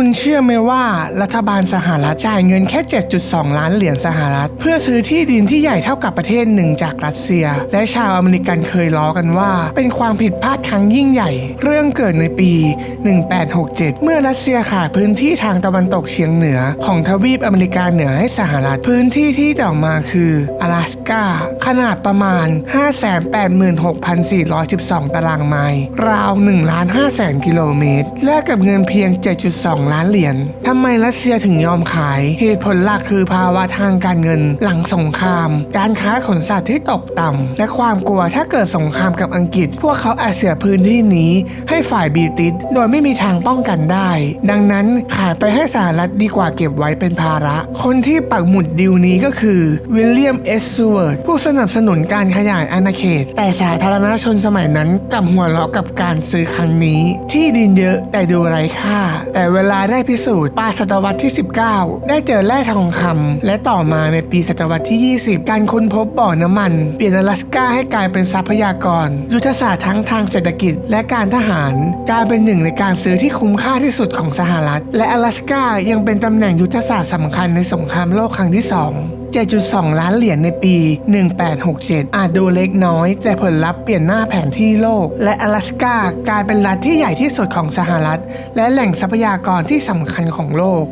คุณเชื่อไหมว่ารัฐบาลสหรัฐจ่ายเงินแค่ 7.2 ล้านเหรียญสหรัฐ เพื่อซื้อที่ดินที่ใหญ่เท่ากับประเทศหนึ่งจากรัสเซีย และชาวอเมริกันเคยล้อกันว่า เป็นความผิดพลาดครั้งยิ่งใหญ่ เรื่องเกิดในปี 1867 เมื่อรัสเซียขายพื้นที่ทางตะวันตกเฉียงเหนือ ของทวีปอเมริกาเหนือให้สหรัฐพื้นที่ที่ต่อมาคือ阿拉สกาขนาดประมาณ 586,412 ตารางไมล์ราว1ล้าน5แสนกิโลเมตรแลกกับเงินเพียง 7.2ล้านเหรียญทำไมรัสเซียถึงยอมขาย เหตุผลหลักคือภาวะทางการเงิน หลังสงคราม การค้าขนสัตว์ที่ตกต่ำและความกลัวถ้าเกิดสงครามกับอังกฤษ พวกเขาอาจเสียพื้นที่นี้ ให้ฝ่ายบริติชโดยไม่มีทางป้องกันได้ ดังนั้นขายไปให้สหรัฐดีกว่าเก็บไว้เป็นภาระ คนที่ปักหมุดดีลนี้ก็คือวิลเลียมเอสซูเวิร์ดผู้สนับสนุนการขยายอาณาเขต แต่สาธารณชนสมัยนั้นกับหัวเราะกับการซื้อครั้งนี้ ที่ดินเยอะแต่ดูไร้ค่า แต่เวลาได้พิสูจน์ปลาศตวรรษที่ 19 ได้เจอแร่ทองคำและต่อมาในปีศตวรรษที่ 20 การค้นพบบ่อน้ำมัน เปลี่ยนอลาสก้าให้กลายเป็นทรัพยากร ยุทธศาสตร์ทั้งทางเศรษฐกิจและการทหารกลายเป็นหนึ่งในการซื้อที่คุ้มค่าที่สุดของสหรัฐ และอลาสก้ายังเป็นตำแหน่งยุทธศาสตร์สำคัญในสงครามโลกครั้งที่ 2 7.2 ล้านเหรียญในปี 1867 อาจดูเล็กน้อย แต่ผลลัพธ์เปลี่ยนหน้าแผนที่โลก และ阿拉สกากลายเป็นรัฐที่ใหญ่ที่สุดของสหรัฐ และแหล่งทรัพยากรที่สำคัญของโลก